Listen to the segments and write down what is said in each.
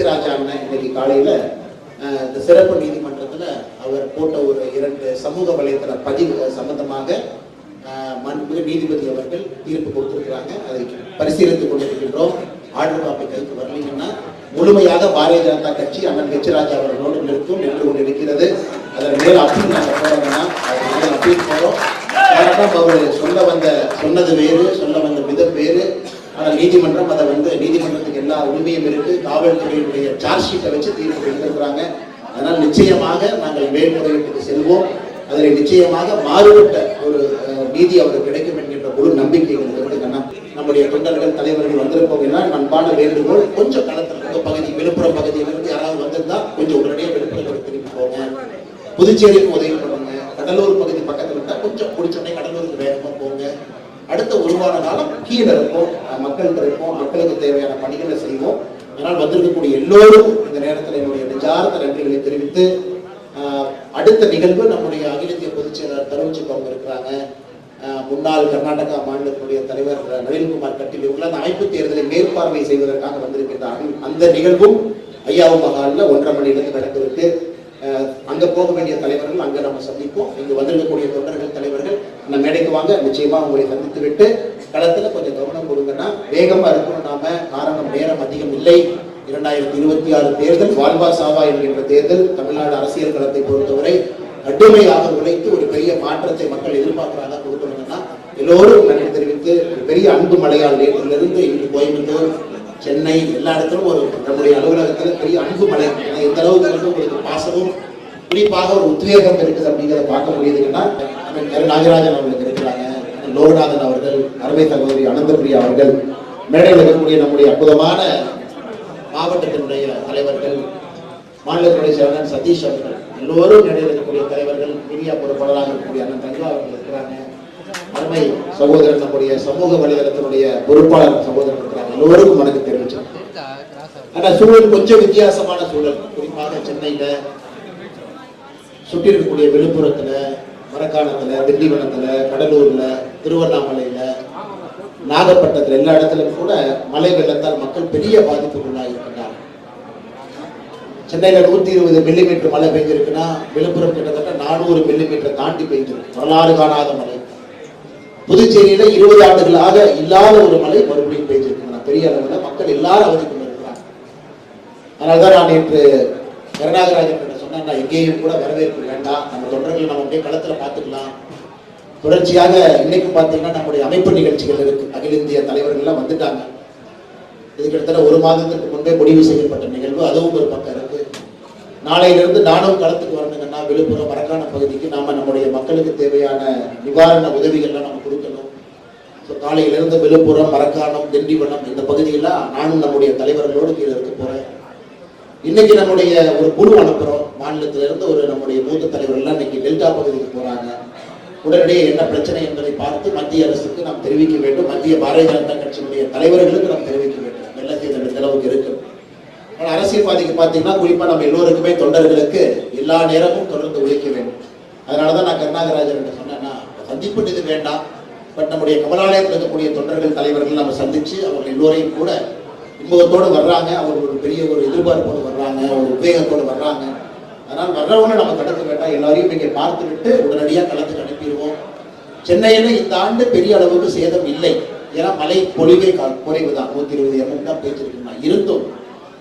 H ராஜா அண்ணன் இன்னைக்கு காலையில இந்த சிறப்பு நீதிமன்றத்துல அவர் போட்ட ஒரு இரண்டு சமூக வலைத்தள பதிவு சம்பந்தமாக அஹ், மாண்புமிகு நீதிபதி அவர்கள் தீர்ப்பு கொடுத்திருக்கிறாங்க. அதை பரிசீலித்துக் கொண்டிருக்கின்றோம். ஆர்டர் காப்பி கைக்கு வரலீங்கன்னா முழுமையாக பாரதிய ஜனதா கட்சி அண்ணன் ஹெச் அவர்களோடு நிற்கும் நின்று கொண்டிருக்கிறது. அதன் மேல் அப்பீல் நாங்கள் போறோம்னா அதன் அப்பீல் போறோம். அவர் சொல்ல வந்த சொன்னது வேறு சொல்ல வந்த விதம் வேறு. ஆனால் நீதிமன்றம் அதை வந்து நீதிமன்றத்துக்கு எல்லா உரிமையும் இருக்கு. காவல்துறையினுடைய சார்ஜ் ஷீட்டை வச்சு தீர்ப்பு எடுத்திருக்கிறாங்க அதனால் நிச்சயமாக நாங்கள் மேல்முறையீட்டுக்கு செல்வோம். அதில் நிச்சயமாக மாறுபட்ட ஒரு நீதி அவருக்கு கிடைக்கும் என்கின்ற ஒரு நம்பிக்கை எங்களுக்கு நம்முடைய தொண்டர்கள் தலைவர்கள் வந்திருப்பவங்கன்னா அன்பான வேண்டுகோள். கொஞ்சம் களத்தில் இருக்க பகுதி விழுப்புரம் பகுதியிலிருந்து யாராவது வந்திருந்தா கொஞ்சம் உடனடியாக விழுப்புரம் திரும்பி போங்க. புதுச்சேரிக்கு உதவி பண்ணுங்க. கடலூர் பகுதி பக்கத்துல இருந்தா கொஞ்சம் பிடிச்சோடனே கடலூருக்கு வேகமா போங்க அடுத்த ஒரு வார காலம் கீழே இருப்போம் அஹ் மக்கள்கிட்ட இருப்போம் மக்களுக்கு தேவையான பணிகளை செய்வோம். அதனால் வந்திருக்கக்கூடிய எல்லோரும் இந்த நேரத்தில் என்னுடைய நெஞ்சார்ந்த நன்றிகளை தெரிவித்து அடுத்த நிகழ்வு நம்முடைய அகில இந்திய பொதுச் செயலாளர் தருவச்சிக்கு அவங்க இருக்கிறாங்க முன்னாள் கர்நாடகா மாநிலத்தினுடைய தலைவர் நளின்குமார் கட்டில் இவங்க அந்த அமைப்பு தேர்தலை மேற்பார்வை செய்வதற்காக வந்திருக்கின்றார்கள் அந்த நிகழ்வும் ஐயாவு மகாலில் ஒன்றரை மணியிலிருந்து நடந்திருக்கு. அஹ் அங்க போக வேண்டிய தலைவர்கள் அங்க நம்ம சந்திப்போம். இங்கு வந்திருக்கக்கூடிய தொண்டர்கள் தலைவர்கள் அந்த மேடைக்கு வாங்க. நிச்சயமா உங்களை சந்தித்து விட்டு களத்துல கொஞ்சம் கவனம் கொடுங்கன்னா வேகமா இருக்கணும். நாம காரணம் நேரம் அதிகம் இல்லை. இரண்டாயிரத்தி இருபத்தி ஆறு தேர்தல் வாழ்வா சாவா என்கின்ற தேர்தல் தமிழ்நாடு அரசியல் களத்தை பொறுத்தவரை கடுமையாக உழைத்து ஒரு பெரிய மாற்றத்தை மக்கள் எதிர்பார்க்கிறாங்க. கொடுக்கணும்னா எல்லோரும் நன்றி தெரிவித்து ஒரு பெரிய அன்பு மலையால் நேற்றிலிருந்து இன்று கோயம்புத்தூர் சென்னை எல்லா இடத்திலும் ஒரு நம்முடைய அலுவலகத்தில் பெரிய அன்பு மலை ஏன்னா இந்த அளவுக்கு வந்து உங்களுக்கு பாசமும் குறிப்பாக ஒரு உத்வேகம் இருக்குது அப்படிங்கிறத பார்க்க முடியுதுன்னா நாகராஜன் அவர்களுக்கு லோகநாதன் அவர்கள் அருமை சகோதரி அனந்தபிரியா அவர்கள் மேடையில் இருக்கக்கூடிய நம்முடைய அற்புதமான மாவட்டத்தினுடைய தலைவர்கள் மாநிலத்துடைய செயலர் சதீஷ் அவர்கள் எல்லோரும் மேடையில் இருக்கக்கூடிய தலைவர்கள் மீடியா பொறுப்பாளராக இருக்கக்கூடிய அண்ணன் தங்கா அவர்கள் இருக்கிறாங்க. அருமை சகோதரர் நம்முடைய சமூக வலைதளத்தினுடைய பொறுப்பாளர் சகோதரர் இருக்கிறாங்க. எல்லோருக்கும் வணக்கம் தெரிவிச்சோம் ஆனா சூழல் கொஞ்சம் வித்தியாசமான சூழல். குறிப்பாக சென்னையில சுற்றி இருக்கக்கூடிய விழுப்புரத்துல மரக்காணத்துல திண்டிவனத்துல கடலூர்ல திருவண்ணாமலையில் நாகப்பட்டினத்தில் எல்லா இடத்துலயும் கூட மழை வெள்ளத்தால் மக்கள் பெரிய பாதிப்புக்குள்ளாக இருக்கின்றார் சென்னையில் நூற்றி இருபது மில்லிமீட்டர் மழை பெய்ஞ்சிருக்குன்னா விழுப்புரம் கிட்டத்தட்ட நானூறு மில்லிமீட்டர் தாண்டி பெய்ஞ்சிருக்கு வரலாறு காணாத மழை. புதுச்சேரியில இருபது ஆண்டுகளாக இல்லாத ஒரு மழை மறுபடியும் பெய்ஞ்சிருக்கு பெரிய அளவில் மக்கள் எல்லாரும் அவதி கொண்டிருக்கிறாங்க அதனால்தான் நான் நேற்று கருணாகராஜன் கிட்ட சொன்னேன் நான் எங்கேயும் கூட வரவேற்பு வேண்டாம். நம்ம தொண்டர்கள் நம்ம அப்படியே களத்தில் பார்த்துக்கலாம். தொடர்ச்சியாக இன்னைக்கு பார்த்தீங்கன்னா நம்முடைய அமைப்பு நிகழ்ச்சிகள் இருக்கு. அகில இந்திய தலைவர்கள்லாம் வந்துட்டாங்க. இது கிட்டத்தட்ட ஒரு மாதத்துக்கு முன்பே முடிவு செய்யப்பட்ட நிகழ்வு. அதுவும் ஒரு பக்கம் இருக்கு. நாளையிலிருந்து நானும் களத்துக்கு வரணுங்கன்னா விழுப்புரம் மரக்கான பகுதிக்கு நாம நம்முடைய மக்களுக்கு தேவையான நிவாரண உதவிகள்லாம் நம்ம கொடுக்கணும். ஸோ காலையிலிருந்து விழுப்புரம் மரக்காணம் திண்டிவனம் இந்த பகுதியெல்லாம் நானும் நம்முடைய தலைவர்களோடு கீழே இருக்க போறேன். இன்னைக்கு நம்முடைய ஒரு குழு அனுப்புறோம். மாநிலத்திலிருந்து ஒரு நம்முடைய மூத்த தலைவர்கள்லாம் இன்னைக்கு டெல்டா பகுதிக்கு போறாங்க. உடனடியே என்ன பிரச்சனை என்பதை பார்த்து மத்திய அரசுக்கு நாம் தெரிவிக்க வேண்டும். மத்திய பாரதிய ஜனதா கட்சியினுடைய தலைவர்களுக்கு நாம் தெரிவிக்க வேண்டும். வெள்ளத்தில் இந்த அளவுக்கு இருக்கு ஆனால் அரசியல்வாதிக்கு பார்த்தீங்கன்னா குறிப்பாக நம்ம எல்லோருக்குமே தொண்டர்களுக்கு எல்லா நேரமும் தொடர்ந்து உழைக்க வேண்டும். அதனாலதான் நான் கருணாகராஜன் சொன்னேன்னா சந்திப்பு இது வேண்டாம். பட் நம்முடைய கமலாலயத்தில் இருக்கக்கூடிய தொண்டர்கள் தலைவர்கள் நம்ம சந்திச்சு அவர்கள் எல்லோரையும் கூட இன்பத்தோடு வர்றாங்க. அவங்க ஒரு பெரிய ஒரு எதிர்பார்ப்போடு வர்றாங்க. ஒரு உத்வேகத்தோடு வர்றாங்க. அதனால் வர்றவங்க நம்ம தடுக்க வேண்டாம். எல்லாரையும் இங்கே பார்த்துக்கிட்டு உடனடியாக களத்துக்கு அனுப்பிடுவோம். சென்னையில் இந்த ஆண்டு பெரிய அளவுக்கு சேதம் இல்லை. ஏன்னா மழை பொழிவே கா- குறைவு தான். நூற்றி இருபது எம்எம் தான் பேச்சிருக்குன்னா இருந்தும்.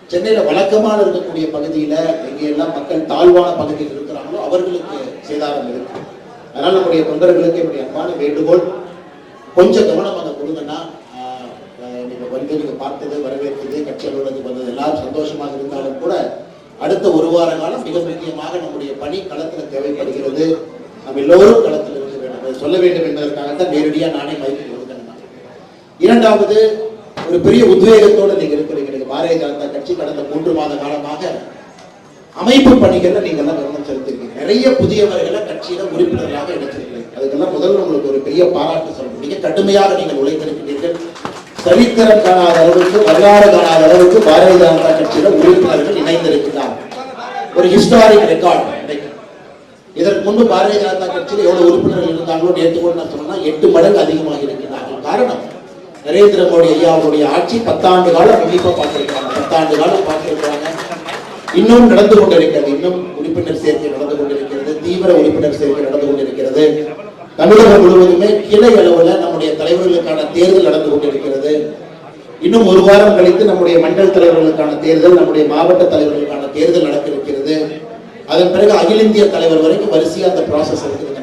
சென்னையில் வழக்கமாக இருக்கக்கூடிய பகுதியில் எங்கெல்லாம் மக்கள் தாழ்வான பகுதியில் இருக்கிறாங்களோ அவர்களுக்கு சேதாரம் இருக்கு. அதனால் நம்முடைய தொண்டர்களுக்கு என்னுடைய அன்பான வேண்டுகோள். கொஞ்சம் கவனம் அதை கொடுங்கன்னா நீங்கள் வந்து நீங்கள் பார்த்தது வரவேற்றது கட்சி அலுவலகத்துக்கு வந்தது. எல்லாரும் சந்தோஷமாக இருந்தாலும் கூட அடுத்த ஒரு வார காலம் மிக முக்கியமாக நம்முடைய பணி களத்தில் தேவைப்படுகிறது. நம்ம எல்லோரும் களத்தில் இருக்க வேண்டும். அதை சொல்ல வேண்டும் என்பதற்காகத்தான் நேரடியாக நானே மைக்கு கொடுக்கிறேன் இரண்டாவது ஒரு பெரிய உத்வேகத்தோடு நீங்க இருக்கிறீங்க. பாரதிய ஜனதா கட்சி கடந்த மூன்று மாத காலமாக அமைப்பு பணிகள்ல நீங்க எல்லாம் கவனம் செலுத்திருக்கீங்க. நிறைய புதியவர்களை கட்சியில உறுப்பினர்களாக இணைச்சிருக்கீங்க. அதுக்கெல்லாம் முதல்ல உங்களுக்கு ஒரு பெரிய பாராட்டு சொல்ல முடியும் கடுமையாக நீங்கள் உழைத்திருக்கிறீர்கள். சரித்திரம் காணாத அளவுக்கு வரலாறு காணாத அளவுக்கு பாரதிய ஜனதா கட்சியில உறுப்பினர்கள் இணைந்திருக்கிறார்கள். ஒரு ஹிஸ்டாரிக் ரெக்கார்ட் இதற்கு முன்பு பாரதிய ஜனதா கட்சியில் எவ்வளவு உறுப்பினர்கள் இருந்தாங்களோ நேற்று கூட நான் சொன்னா எட்டு மடங்கு அதிகமாக இருக்கிறார்கள் காரணம் நரேந்திர மோடி ஐயா அவருடைய ஆட்சி பத்தாண்டு காலம் உன்னிப்பா பார்த்திருக்கிறாங்க. பத்தாண்டு காலம் பார்த்திருக்கிறாங்க. இன்னும் நடந்து கொண்டிருக்கிறது. இன்னும் உறுப்பினர் சேர்க்கை நடந்து கொண்டிருக்கிறது. தீவிர உறுப்பினர் சேர்க்கை நடந்து கொண்டிருக்கிறது. தமிழகம் முழுவதுமே கிளை அளவுல நம்முடைய தலைவர்களுக்கான தேர்தல் நடந்து கொண்டிருக்கிறது. இன்னும் ஒரு வாரம் கழித்து நம்முடைய மண்டல் தலைவர்களுக்கான தேர்தல் நம்முடைய மாவட்ட தலைவர்களுக்கான தேர்தல் நடக்கிறது அதன் பிறகு அகில இந்திய தலைவர் வரைக்கும் வரிசையாக அந்த ப்ராசஸ் இருக்குதுங்க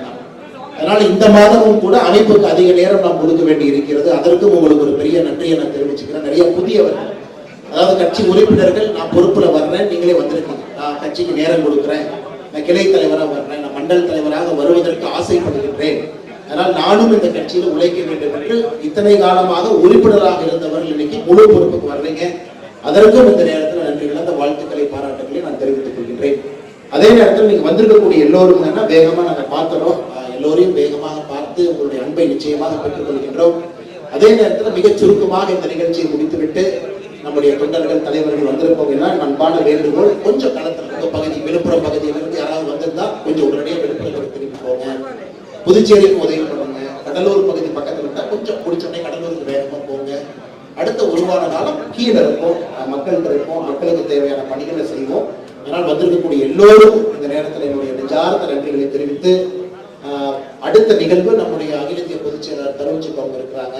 அதனால இந்த மாதமும் கூட அமைப்புக்கு அதிக நேரம் நாம் கொடுக்க வேண்டி இருக்கிறது. அதற்கும் உங்களுக்கு ஒரு பெரிய நன்றியை நான் தெரிவிச்சுக்கிறேன். நிறைய புதியவர்கள் அதாவது கட்சி உறுப்பினர்கள் நான் பொறுப்புல வர்றேன். நீங்களே வந்திருக்கீங்க. நான் கட்சிக்கு நேரம் கொடுக்குறேன். நான் கிளை தலைவராக வர்றேன். நான் மண்டல் தலைவராக வருவதற்கு ஆசைப்படுகின்றேன். அதனால் நானும் இந்த கட்சியில் உழைக்க வேண்டும் என்று இத்தனை காலமாக உறுப்பினராக இருந்தவர்கள் இன்னைக்கு முழு பொறுப்புக்கு வர்றீங்க. அதற்கும் இந்த நேரத்தில் நன்றி கலந்த வாழ்த்துக்களை பாராட்டுகளை அதே நேரத்தில் நீங்க வந்திருக்கக்கூடிய எல்லோரும் என்னன்னா வேகமா நாங்கள் பார்த்துறோம். எல்லோரையும் வேகமாக பார்த்து உங்களுடைய அன்பை நிச்சயமாக பெற்றுக் கொள்கின்றோம். அதே நேரத்தில் மிகச் சுருக்கமாக இந்த நிகழ்ச்சியை முடித்துவிட்டு நம்முடைய தொண்டர்கள் தலைவர்கள் வந்திருப்பவங்கன்னா அன்பான வேண்டுகோள் கொஞ்சம் களத்தில் இருக்க பகுதி விழுப்புரம் பகுதியிலிருந்து யாராவது வந்திருந்தா கொஞ்சம் உடனடியாக விழுப்புரம் திரும்பி போங்க. புதுச்சேரிக்கு உதவி பண்ணுங்க. கடலூர் பகுதி பக்கத்தில் இருந்தா கொஞ்சம் பிடிச்சோடனே கடலூருக்கு வேகமா போங்க. அடுத்த ஒரு வார காலம் கீழே இருப்போம் மக்கள் இருப்போம். மக்களுக்கு தேவையான பணிகளை செய்வோம். அதனால் வந்திருக்கக்கூடிய எல்லோரும் இந்த நேரத்தில் என்னுடைய நெஞ்சார்ந்த நன்றிகளை தெரிவித்து அடுத்த நிகழ்வு நம்முடைய அகில இந்திய பொதுச் செயலாளர் தருண்ஜித் அவங்க இருக்கிறாங்க.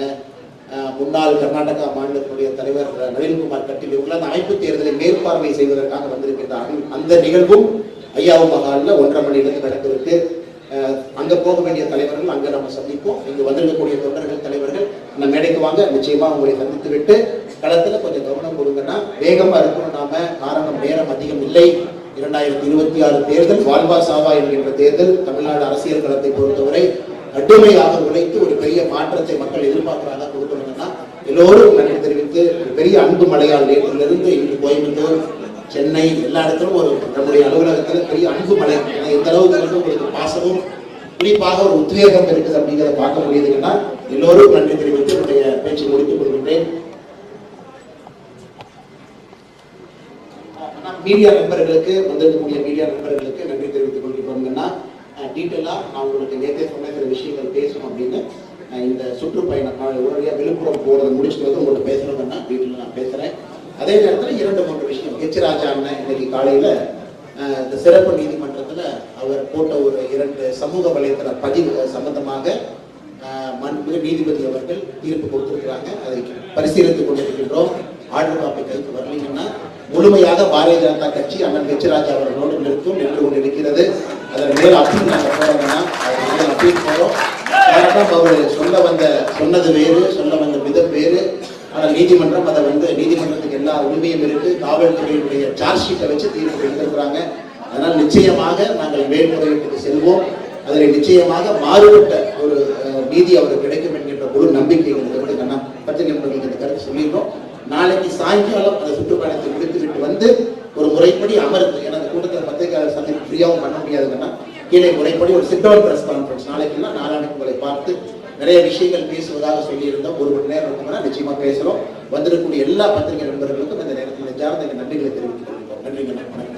முன்னாள் கர்நாடகா மாநிலத்தினுடைய தலைவர் நளின்குமார் கட்டில் இவங்க அந்த அமைப்பு தேர்தலை மேற்பார்வை செய்வதற்காக வந்திருக்கின்றார்கள் அந்த நிகழ்வும் ஐயாவு மகாலில் ஒன்றரை மணியிலிருந்து நடக்க இருக்கு அங்க போக வேண்டிய தலைவர்கள் அங்க நம்ம சந்திப்போம். இங்கு வந்திருக்கக்கூடிய தொண்டர்கள் தலைவர்கள் நம்ம மேடைக்கு வாங்க. நிச்சயமா உங்களை சந்தித்து விட்டு களத்துல கொஞ்சம் கவனம் கொடுங்கன்னா வேகமா இருக்கணும். நாம காரணம் நேரம் அதிகம் இல்லை. இரண்டாயிரத்தி இருபத்தி ஆறு தேர்தல் வாழ்வா சாவா என்கின்ற தேர்தல் தமிழ்நாடு அரசியல் களத்தை பொறுத்தவரை கடுமையாக உழைத்து ஒரு பெரிய மாற்றத்தை மக்கள் எதிர்பார்க்கிறாங்க. கொடுக்கணும்னா எல்லோரும் நன்றி தெரிவித்து ஒரு பெரிய அன்பு மலையால் நேற்றிலிருந்து இன்று கோயம்புத்தூர் சென்னை எல்லா இடத்திலும் ஒரு நம்முடைய அலுவலகத்தில் பெரிய அன்பு மலை ஏன்னா எந்த அளவுக்கு வந்து உங்களுக்கு பாசமும் குறிப்பாக ஒரு உத்வேகம் இருக்குது அப்படிங்கிறத பார்க்க முடியுதுன்னா எல்லோரும் நன்றி தெரிவித்து என்னுடைய பேச்சு முடித்துக் கொள்கின்றேன். மீடியா நண்பர்களுக்கு வந்திருக்கக்கூடிய மீடியா நண்பர்களுக்கு நன்றி தெரிவித்துக் கொள்கிறோம்னா டீட்டெயிலாக நான் உங்களுக்கு நேற்றே சொன்ன சில விஷயங்கள் பேசணும் அப்படின்னு இந்த சுற்றுப்பயணம் நான் உடனடியாக விழுப்புரம் போகிறத முடிச்சுட்டு வந்து உங்கள்கிட்ட பேசணும்னா வீட்டில் நான் பேசுகிறேன் அதே நேரத்தில் இரண்டு மூன்று விஷயம். ஹெச் ராஜா அண்ணன் இன்னைக்கு காலையில் இந்த சிறப்பு நீதிமன்றத்தில் அவர் போட்ட ஒரு இரண்டு சமூக வலைத்தள பதிவு சம்பந்தமாக அஹ், நீதிபதி அவர்கள் தீர்ப்பு கொடுத்திருக்கிறாங்க. அதை பரிசீலித்துக் கொண்டிருக்கின்றோம். ஆர்டர் காப்பி கைக்கு வரலீங்கன்னா முழுமையாக பாரதிய ஜனதா கட்சி அண்ணன் எச் ராஜா அவர்களோடு நிற்கும் நின்று கொண்டிருக்கிறது. அதன் மேல் அப்பீல் நாங்கள் போறோம்னா அதன் அப்பீல் போறோம். காரணம் அவர் சொல்ல வந்த சொன்னது வேறு சொல்ல வந்த விதம் வேறு. ஆனால் நீதிமன்றம் அதை வந்து நீதிமன்றத்துக்கு எல்லா உரிமையும் இருக்கு. காவல்துறையினுடைய சார்ஜ் ஷீட்டை வச்சு தீர்ப்பு எடுத்திருக்கிறாங்க அதனால் நிச்சயமாக நாங்கள் மேல்முறையீட்டுக்கு செல்வோம். அதில் நிச்சயமாக மாறுபட்ட ஒரு நீதி அவருக்கு கிடைக்கும் என்கின்ற ஒரு நம்பிக்கை எங்களுக்கு நான் அண்ணா பத்திரிகை நண்பர்களுக்கு இந்த கருத்து சொல்லியிருந்தோம் நாளைக்கு சாயங்காலம் அந்த சுற்றுப்பயணத்தை முடித்துவிட்டு வந்து ஒரு முறைப்படி அமர்ந்து ஏன்னா அந்த கூட்டத்தில் பத்திரிகையாளர் சந்திப்பு ஃப்ரீயாகவும் பண்ண முடியாதுன்னா கீழே முறைப்படி ஒரு சிட் டவுன் பிரஸ் கான்ஃபரன்ஸ் நாளைக்குன்னா நாளானைக்கு உங்களை பார்த்து நிறைய விஷயங்கள் பேசுவதாக சொல்லியிருந்தோம். ஒரு மணி நேரம் இருக்கும்னா நிச்சயமா பேசுறோம். வந்திருக்கக்கூடிய எல்லா பத்திரிகை நண்பர்களுக்கும் இந்த நேரத்தில் நெஞ்சார்ந்த எங்கள் நன்றிகளை தெரிவித்துக் கொள்கிறோம் நன்றிகள் வணக்கம்